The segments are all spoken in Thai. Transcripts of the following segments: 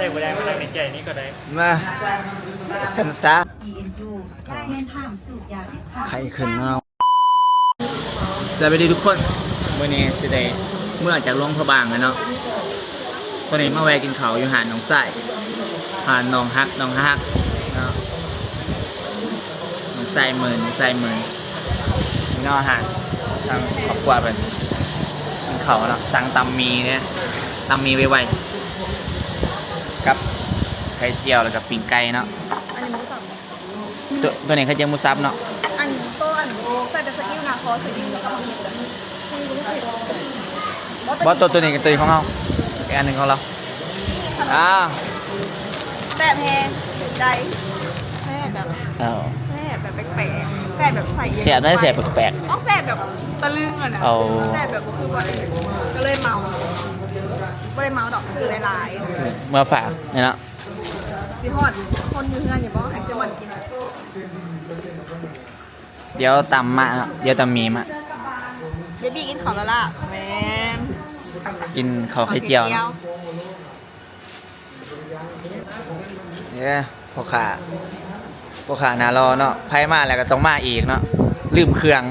ส่บัวแดงมานั่งในใจนี่ก็ได้มาสันซา GNU ได้เน้นห้ามสูบยาเด็ดขาดไข่ขึ้นเงาสวัสดีทุกคนวันนี้สิได้เมื่อจากหลวงพระบางแล้วเนาะตอนนี้มาแวะกินข้าวอยู่หาดหนองไส้หาดหนองฮักหนองฮักเนาะหนองไส้หมื่นหนองไส้หมื่นนี่เนาะอาหารทางครอบครัวเป็นกินข้าวเนาะสั่งตำมีเนี่ยตำมีไวๆกับ ไข่เจียวแล้วกับปิ้งไก่เนาะอันนี้หมูสับตัวตัวนี้ไข่เจียวหมูสับเนาะอันนี้โต้อันใส่แต่สกิลนาคอสกิลแล้วก็มีแต่ไม่รู้เผ็ดบอสตัวตัวนี้กับตัวนี้ของเราอีกอันหนึ่งของเราอ้าวแซ่บแฮงใจแซ่บแบบเอาแซ่บแบบแปลกๆแซ่บแบบใส่เสียบได้เสียบแปลกต้องแซ่บแบบตะลึงอะนะเอาแซ่บแบบก็คือว่าก็เลยเมาก็เลยเมาดอกซื้อหลายๆเมื่อฝากเนี่ยเนาะๆ สิฮอดคนอยู่เฮือนอย่าบอกให้เซวันกินเดี๋ยวตำมาเนาะเดี๋ยวตำมีมาเบบี้กินข้าวแล้วล่ะแมนกินข้าวไข่เจียวเนาะเนี่ยพ่อขาพ่อขาหนารอเนาะไพ่มาแล้วก็ต้องมาอีกเนาะลืมเครื่อง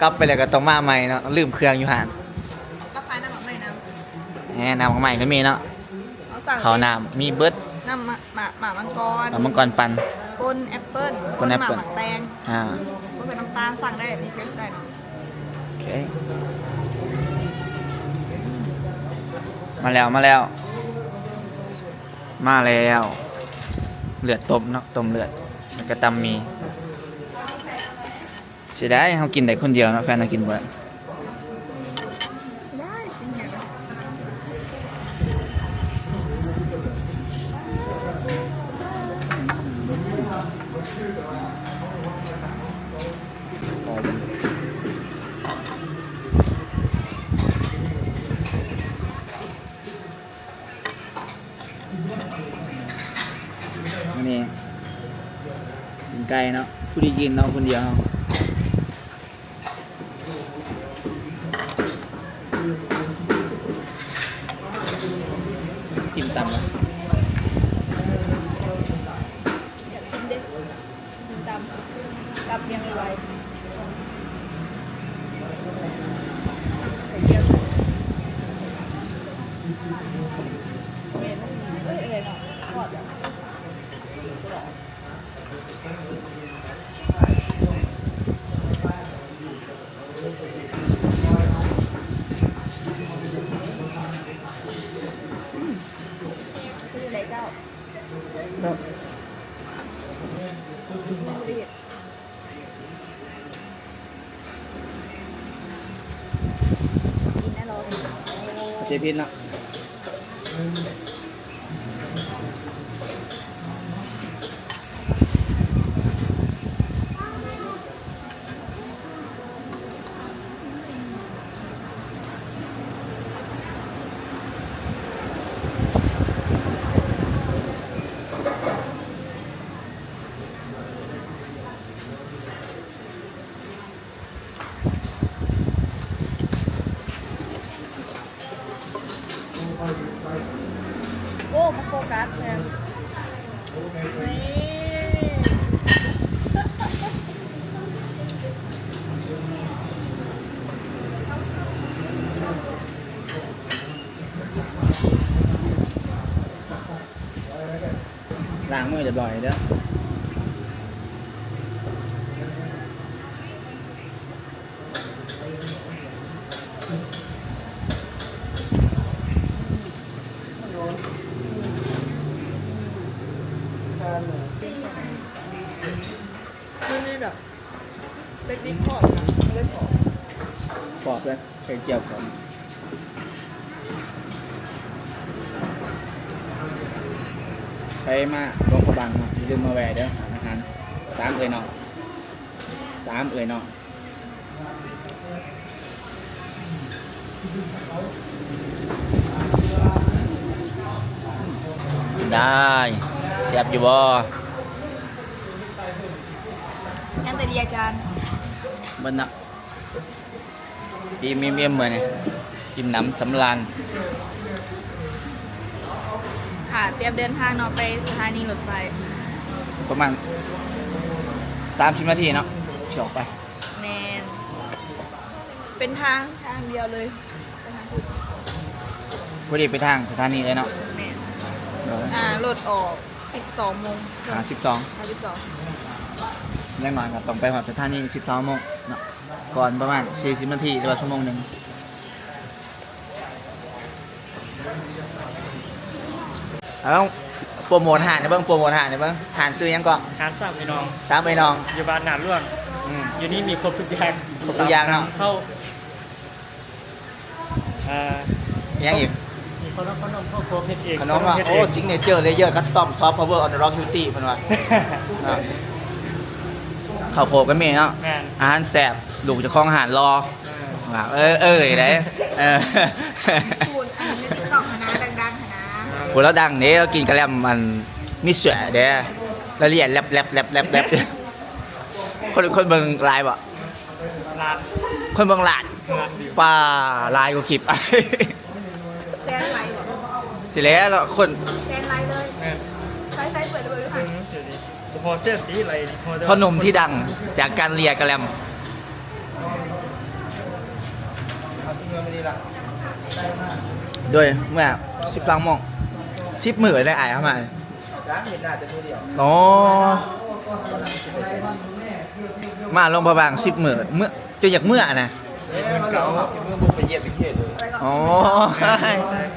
กลับไปแล้วก็ต้องมาใหม่เนาะลืมเครื่องอยู่ห่านก็คล้ายน้ำหมักใหม่น้เนี่ยน้ำของใหม่ก็มีเนาะำเอาสั่งข้าวน้ำมีเบิร์ด น้ำหมาหมาหมามังกรน้ำมังกรปัน ปนแอปเปิ้ลปนแอปเปิ้ล หมากหมักแตงอ่าปนใส่น้ำตาลสั่งได้รีเฟรชได้เนาะโอเค มาแล้วมาแล้ว มาแล้ว เลือดต้มเนาะต้มเลือดแล้วก็ตำมีเสียดายเขากินได้คนเดียวเนาะแฟนเรากินบ่ได้ได้จริงเหรอ อันนี้กินไก่เนาะผู้ที่ ยาวจิ้มตำนาะ อยากกินเด็กกินตำกับเรียงไว้ใส่เกี๊ยวเมนเอ้ยอะไรเนาะทอดอะคืออะไรเจ้า เนาะ รีดกินแน่นอน เจ พินเนาะ ฟกัสแทนนี่ล้างมือเรียบร้อยเด้อ มันมีแบบเทคนิคพอดนะเล่นพอดปอบเลยไข่เจียวก่อนไปมาลงกระบังเนาะอย่าลืมมาแวะเด้ออาหารสามเอ่ยเนาะสามเอ่ยเนาะได้เสียบอยู่บ่ ยังแต่ ดีอาจารย์บนนะอิ่มอิ่มอิ่มเหมือนเนี่ยอิ่มหน้ำสำราญหาเตรียมเดินทางเนาะไปสถานีรถไฟประมาณสามสิบนาทีเนาะเฉียวไป แมนเป็นทางทางเดียวเลยไปทางพุทธพอดีไปทางสถานีเลยเนาะแมนอ่ารถออก 12โมงหาสิบสอง52 แรงหน่อยครับต้องไปหอดสถานีสิบสองโมงเนาะก่อนประมาณสี่สิบนาทีหรือว่าชั่วโมงหนึ่งเอาต้องโปรโมทหานนะเบิ้งโปรโมทหานนะเบิ้งหานซื้อยังก่อนหาทราบพี่น้อง สามใบนองอยู่บ้านหนาล่วงอืม อยู่นี่มีครบทุกอย่างครบทุกอย่างเนาะเข้าอ่ายังอีก มีขนมขนมข้าวโพดเผ็ดเองขนมอะเผ็ดโอ้เองซิงเนเจอร์เลเยอร์คัสตอมซอฟต์พาวเวอร์ออนเดอะร็อกคิวตี้เพิ่นว่าเนาะ ข้าวโพดก็มีเนาะแม่นอาหารแซ่บลูกเจะคล้าของอาหารรอว่าเออเออได้เออพูดอันนี้ไม่ต้องคณะดังๆคณะโหแล้วดังเด้เรากินกระแลมมันมีเสือเด้ละเลียดแลบแลบแลบแลบแลบคนคนเบิ่งลายบ่ร้านคนเบิ่งลาดร้านดิวป้าลายก็คลิป แซนไลท์สิแล้วแล้วคนแซนไลท์เล พอเสียดีอะไรดีพอเด้อพ่อหนุ่มที่ดังจากการเลียกระแลมด้วยเมื่อสิบลังมองสิบหมื่นได้อายเข้ามาอ๋อมาลงประบางสิบหมื่นเมื่อจะอยากเมื่อนะมันเก่าสิเมื่อบุกไปเยี่ยมไปเที่ยวเลยอ๋อ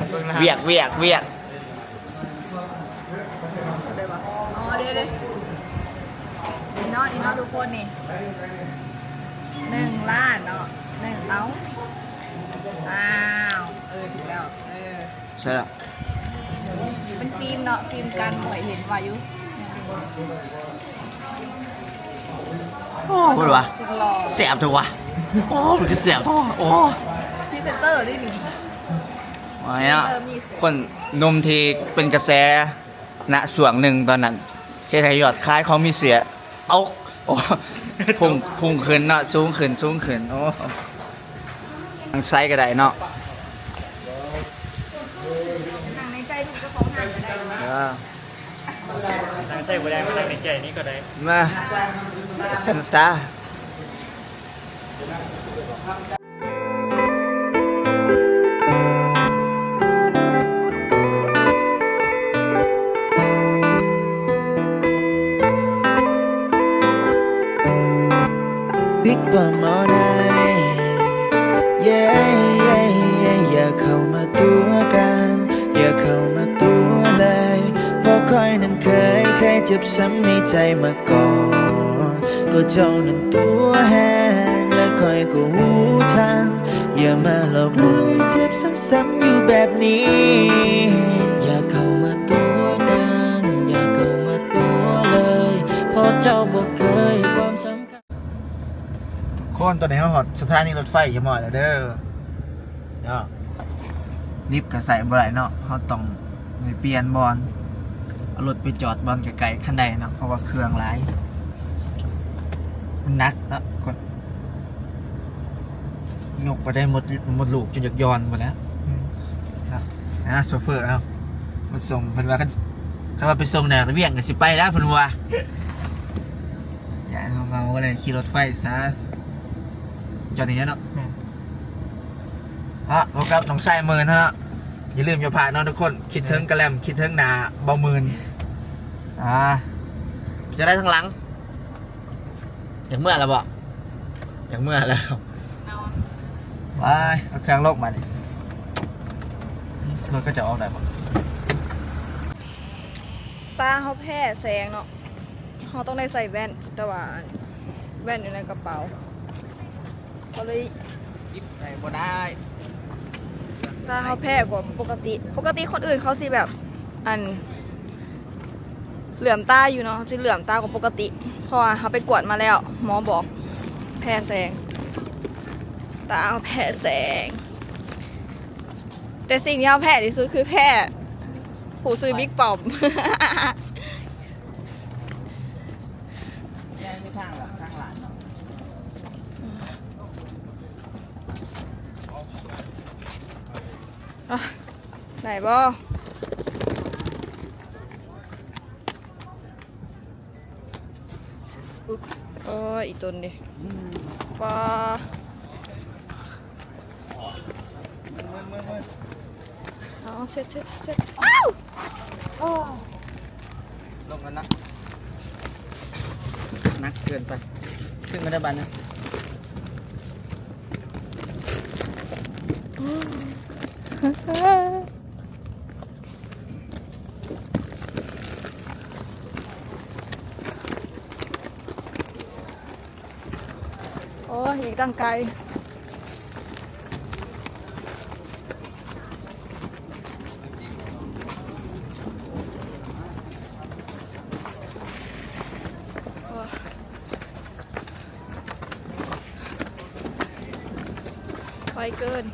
เบิ่งรหัสเวียกเวียกเวียก อ๋อเดี๋ยวเดี๋ยวนี่เนาะนี่เนาะ ทุกคนนี่หนึ่งล้านเนาะหนึ่งเอ้าอ้าวเออถูกแล้วเออใช่แล้วเป็นฟิล์มเนาะฟิล์มกันหอยเห็นวายุพูดวะสุดหล่อแสบถูกวะโอ้มันคือแสบท้อโอ้พรีเซนเตอร์ด้วยนี่ยเนาะเออมีเสียงคนหนุ่มที่เป็นกระแสณส่วนหนึ่งตอนนั้นเฮ็ดให้ยอดขายเขามีเสียเอา โอ้พุ่งพุ่งขึ้นเนาะสูงขึ้นสูงขึ้นโอ้ทางไซส์ก็ได้เนาะหนังในใจถูกเจ้าของห้างก็ได้เออทางใส่บัวแดงมาทางในใจนี่ก็ได้มาสันซา บิ๊กบอมอไนเย้เย้เย้อย่าเข้ามาตัวกัน อย่าเข้ามาตัวเลยเพราะคอยนั้นเคยเคยเจ็บช้ำในใจมาก่อน ก็เจ้านั้นตัวแห้งและคอยก็หูทัน อย่ามาหลอกลวงเจ็บซ้ำๆอยู่แบบนี้ อย่าเข้ามาตัวกัน อย่าเข้ามาตัวเลยเพราะเจ้าบอก คนตอนนี้เขาหอดสถานีรถไฟอย่าหมดแล้วเด้อเนาะลิฟต์ก็ใส่บ่ได้เนาะเขาต้องไปเปลี่ยนบอลเอารถไปจอดบอลไกลๆคันใดเนาะเพราะว่าเครื่องหลายมันนักเนาะคนยกไปได้หมดหมดลูกจนอยากย้อนหมดแล้วครับนะโซเฟอร์เอามาส่งเพิ่นว่าคันคันว่าไปส่งแนวตะเวียงก็สิไปแล้วเพิ่นว่าอย่าเอามาๆเลยขี่รถไฟซะ จอดอย่างนี้เนาะอะพบกับน้องชายหมื่นเท่านั้นอย่าลืมอย่าผ่านเนาะทุกคน คิดถึงกระแลมคิดถึงหนาเบาหมื่นอ่าจะได้ทั้งหลัง อย่างเมื่อแล้วบ่อย่างเมื่อแล้วเอาไปเอาเครื่องโลกมาดิรถก็จะออกได้บ่ตาเขาแพ้แสงเนาะเขาต้องได้ใส่แว่นแต่ว่าแว่นอยู่ในกระเป๋า ก็เลยยิบใส่บ่ได้ตาเขาแพ้กว่าปกติ ปกติคนอื่นเขาสิแบบ อัน เหลื่อมตาอยู่เนาะสิเหลื่อมตากว่าปกติ เพราะว่าเขาไปกวดมาแล้ว หมอบอก แพ้แสง ตาเขาแพ้แสง แต่สิ่งที่เขาแพ้ที่สุดคือแพ้ผู้ซื้อบิ๊กปอม ไหนบ่โอ้ยอีตนดิปลาเอาเช็ดเช็ดเช็อ้าวลงกันนะนักเกินไป ขึ้นมาได้บ้านนะ โอ้ยอีกตั้งไกลโอ้ไปเกิน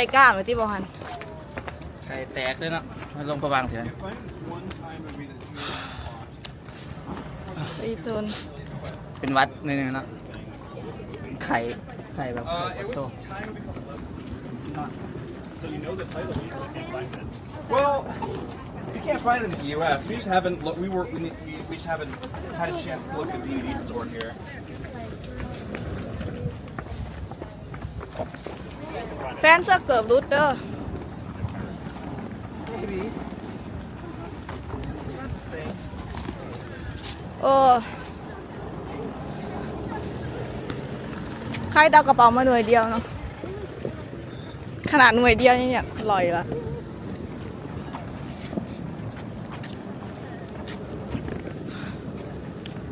ได้กล้ามเลยที่บอหันไข่แตกเลยเนาะมาลงประวางเถอะอีตนเป็นวัดนิดนึงเนาะไข่ไข่แบบโต Well, we can't find it in the U.S. We just haven't. Look, we were. We, need- we, we just haven't had a chance to look at the DVD store here. แฟนเสื้อเกือบรุดเด้อเออใครเดากระเป๋ามาหน่วยเดียวเนาะขนาดหน่วยเดียวนี่เนี่ยลอยละ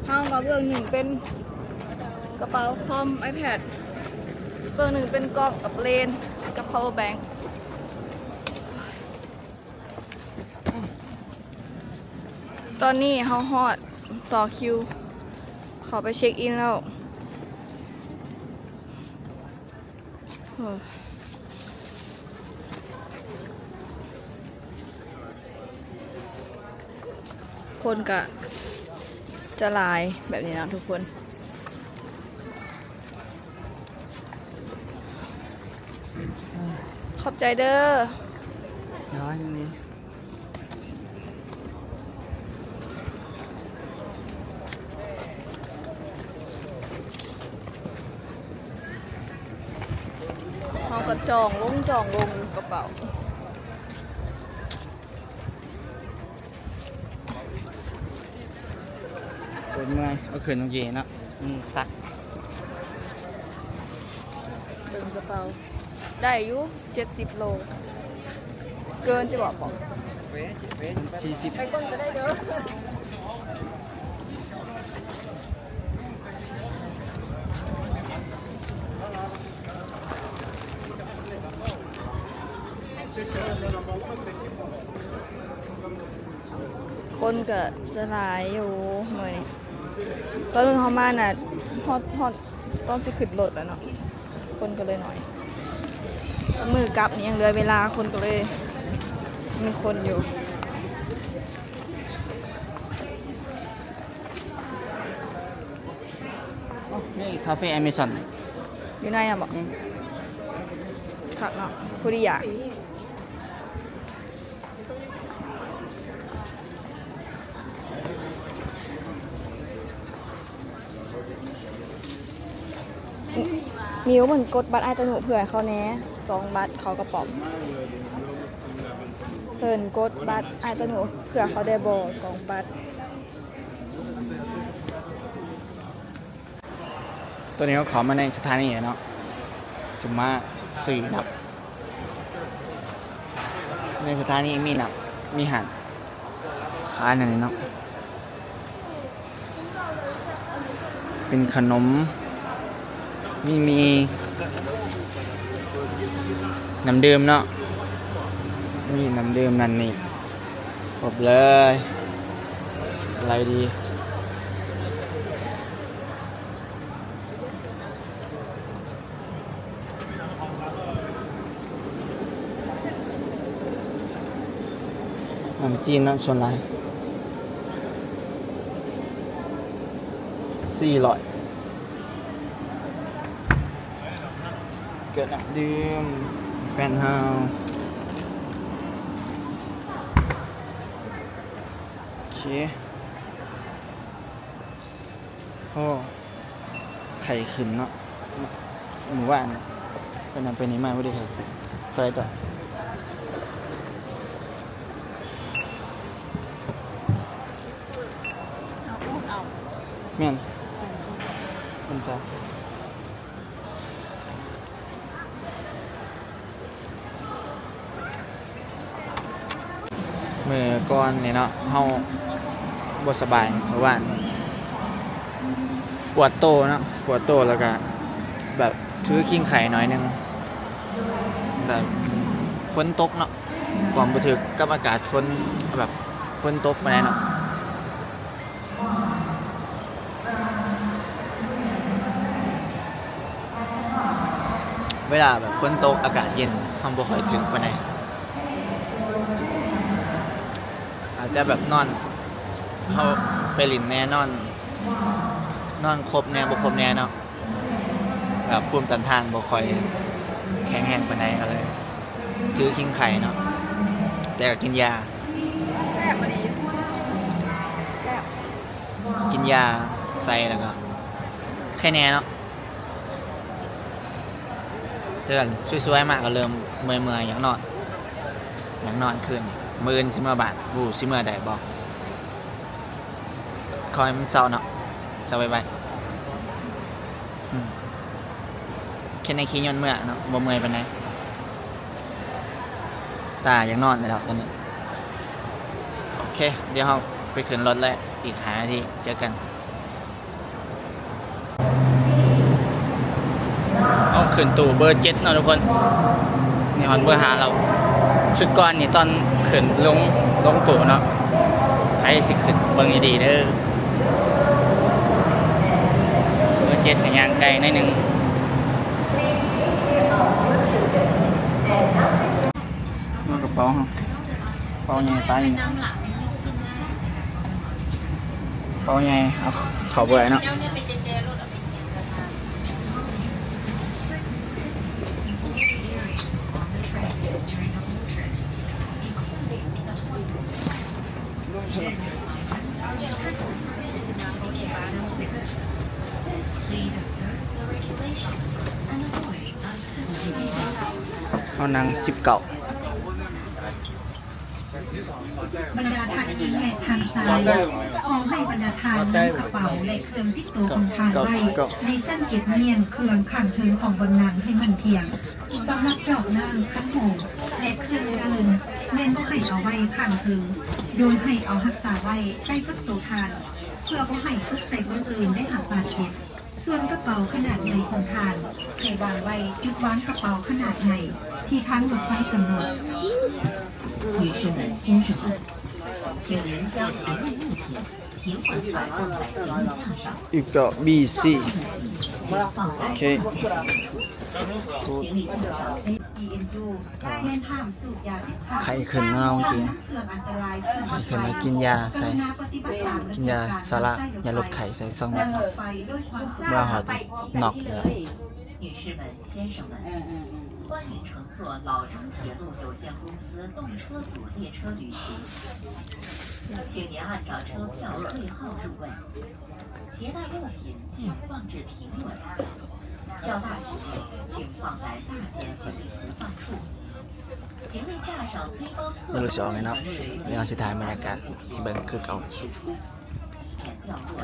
ห้างมาเบื้องหนึ่งเป็นกระเป๋าคอม iPad เบื้องหนึ่งเป็นกล้องกับเลน กับ power bank ตอนนี้เฮาฮอดต่อคิว ขอไปเช็คอินแล้วคนกะจะลายแบบนี้นะทุกคน ขอบ ใจเด้อน้อยนิดนี้เขาก็จองลงจองลงกระเป๋าเปิดเมื่อยเอาขืนตรงเยเนาะอืมซักเดินกระเป๋า ได้อยู่เจ็ดสิบโล เกินจะบอกบอกสี่สิบไปก้นก็ได้เด้อคนก็จะหลายอยู่เมื่อนี้ตอนนึงเขามาน่ะฮอตฮอตตอนจะขึ้นรถแล้วเนาะคนก็เลยหน่อย มือกลับนี่ยังเหลือเวลาคนก็เลยมีคนอยู่นี่คาเฟ่อเมซอนอยู่ในอะบอกขับเนาะผู้ดีอยากมิวเหมือนกดบัตรไอตโนเผื่อเขาแหน่ สองบัตรเขากระป๋องเพิ่นกดบัตรไอตโนเผื่อเขาได้บอสองบัตรตัวนี้เขาขอมาในสถานีเนาะสมมาสื่อนับ ในสถานีมีนับ มีหันขายอันนี้เนาะเป็นขนม มีมี น้ำดื่มเนาะมีน้ำดื่มนั่นนี่ครบเลย อะไรดีน้ำจีนเนาะส่วนไรสี่ร้อยเกิดน้ำดื่ม ฟนเฮาโอเคโอ้ไข่ขึ้นเนาะหมู่บ้านเป็นนำไปนี้มาไม่ได้ครับไปต่อแม่นมันจะ มือก่อนนี่เนาะเฮาบ่สบายเพราะว่าปวดโตเนาะปวดโตแล้วก็แบบถือคิงไข่หน่อยหนึงแบบฝนตกเนาะความบ่ถึกกับอากาศฝนแบบฝนตกมาแน่เนาะเวลาแบบฝนตกอากาศเย็นเฮาบ่ค่อยถึงปานใด อาจจะแบบนอนเขาไปหลินแน่นอน นอนครบแน่บ่ครบแน่เนาะแบบภูมิต้านทานบ่ค่อย แข็งแรงปานใดอะไรถือคิงไข่เนาะแต่ก็กินยา แซ่บอันนี้แซ่บกินยาใส่แล้วก็แค่แน่เนาะเตือนสวยๆมากก็เริ่มเมื่อยๆอยากนอนอยากนอนคืน มือนสิมื่อบาทบูสิมื่อใดบอกคอยมันเศร้าเนาะเศร้าไว้ไว้อืมแค่ในขี้ยนเมื่อเนาะบ่เมื่อยไปานตาอยากนอนเลยครับตอนนี้ โอเค เดี๋ยวเราไปขึ้นรถแล้ว อีกหาทีเจอกันเอาขึ้นตู่เบอร์เจ็ดเนาะทุกคน นี่ฮอนเบอร์หาเราชุดก่อนนี่ตอน ขึ้นลงลงตู่เนาะใครสิขึ้นเบิ่งดีเด้อเบอร์เจ็ดยางไกลหนิดนึงนอกระเป๋าฮะเป๋าใหญ่ตายเป๋าใหญ่เอาเขาเบื่อเนาะ เอานางสิบเก่าบรรดาทานหญิงและทานชายขอให้บรรดาทานนำกระเป๋าและเครื่องที่ตัวของทานไว้ในเส้นเก็บเนียนเครื่องขังเทินของบนนางให้มันเพียงสำหรับดอกนางขันโห และเครื่องอื่นเน้นบ่ให้เอาไว้ขังเทิงโดยให้เอารักษาไว้ใกล้กับตัวทาน เพื่อบ่ให้ทุกใส่คนอื่นได้หับบาดเจ็บ ส่วนกระเป๋าขนาดใหญ่ของทานให้วางไว้จุดวางกระเป๋าขนาดใหญ่ที่ทางรถไฟกำหนด 女士们、先生们，请您将行李物品平缓摆放在行李架上， อีกเก่า BC 放 โอ 在 เค 行李架上。 GNU ได้แนะนำสูตรยาที่ทำ ไข้ขึ้นเนาะเมื่อกี้ เครื่องอันตราย ไข้ขึ้นแล้วกินยาใส่ กินยาสาระยาลดไข้ใส่ซองแบบ ไฟด้วยความสุข เมื่อหอดนอกเลย 女士们、先生们，欢迎乘坐老中铁路有限公司动车组列车旅行，请您按照车票对号入位，携带物品请放置平稳， 较大行李请放在大件行李存放处。行李架上堆包侧 ไม่รู้สิออกไงเนาะเดี๋ยวเราจะถ่ายบรรยากาศที่เบิ่งคือเก่า 取出，以免掉落。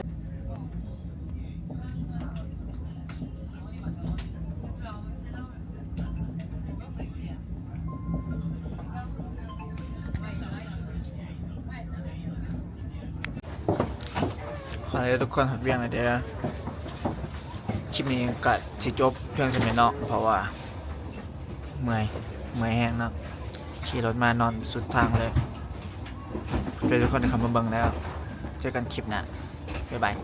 เอาละทุกคนหัดเวียงเลยเดี๋ยว คลิปนี้ก็สิจบเพียงเท่านี้เนาะเพราะว่า เมื่อยเมื่อยแห้งเนาะขี่รถมานอนสุดทางเลยเพื่อทุกคนในคำบังเบิงแล้ว เจอกันคลิปหน้าบ๊ายบาย